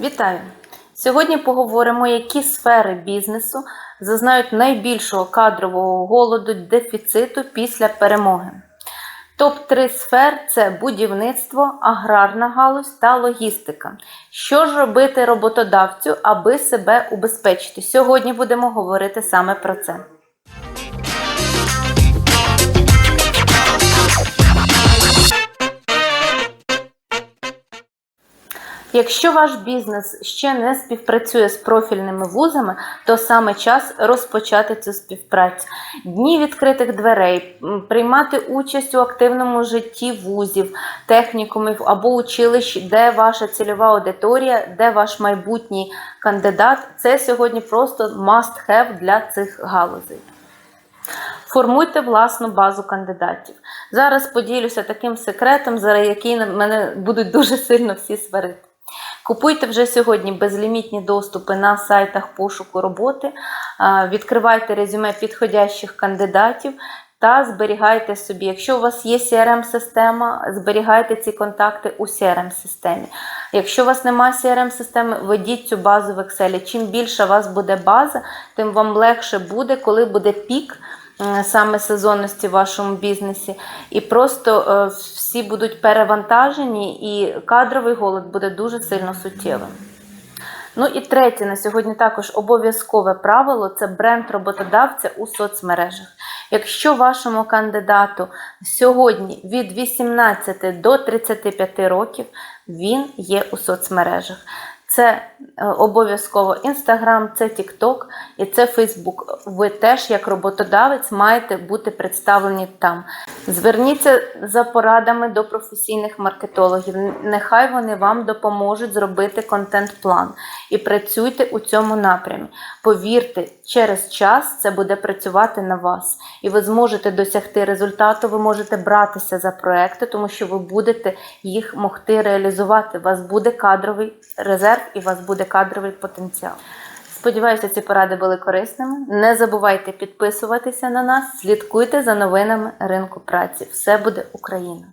Вітаю! Сьогодні поговоримо, які сфери бізнесу зазнають найбільшого кадрового голоду дефіциту після перемоги. Топ-3 сфер це будівництво, аграрна галузь та логістика. Що ж робити роботодавцю, аби себе убезпечити? Сьогодні будемо говорити саме про це. Якщо ваш бізнес ще не співпрацює з профільними вузами, то саме час розпочати цю співпрацю. Дні відкритих дверей, приймати участь у активному житті вузів, технікумів або училищ, де ваша цільова аудиторія, де ваш майбутній кандидат. Це сьогодні просто must have для цих галузей. Формуйте власну базу кандидатів. Зараз поділюся таким секретом, за який мене будуть дуже сильно всі сварити. Купуйте вже сьогодні безлімітні доступи на сайтах пошуку роботи, відкривайте резюме підходящих кандидатів та зберігайте собі. Якщо у вас є CRM-система, зберігайте ці контакти у CRM-системі. Якщо у вас немає CRM-системи, введіть цю базу в Excel. Чим більше у вас буде база, тим вам легше буде, коли буде пік саме сезонності в вашому бізнесі. І просто е, всі будуть перевантажені, і кадровий голод буде дуже сильно суттєвим. Ну і третє на сьогодні також обов'язкове правило це бренд роботодавця у соцмережах. Якщо вашому кандидату сьогодні від 18 до 35 років він є у соцмережах. Це е, обов'язково Instagram, це TikTok і це Facebook. Ви теж, як роботодавець, маєте бути представлені там. Зверніться за порадами до професійних маркетологів. Нехай вони вам допоможуть зробити контент-план і працюйте у цьому напрямі. Повірте, через час це буде працювати на вас, і ви зможете досягти результату. Ви можете братися за проекти, тому що ви будете їх могти реалізувати. У вас буде кадровий резерв і у вас буде кадровий потенціал. Сподіваюся, ці поради були корисними. Не забувайте підписуватися на нас, слідкуйте за новинами ринку праці. Все буде Україна!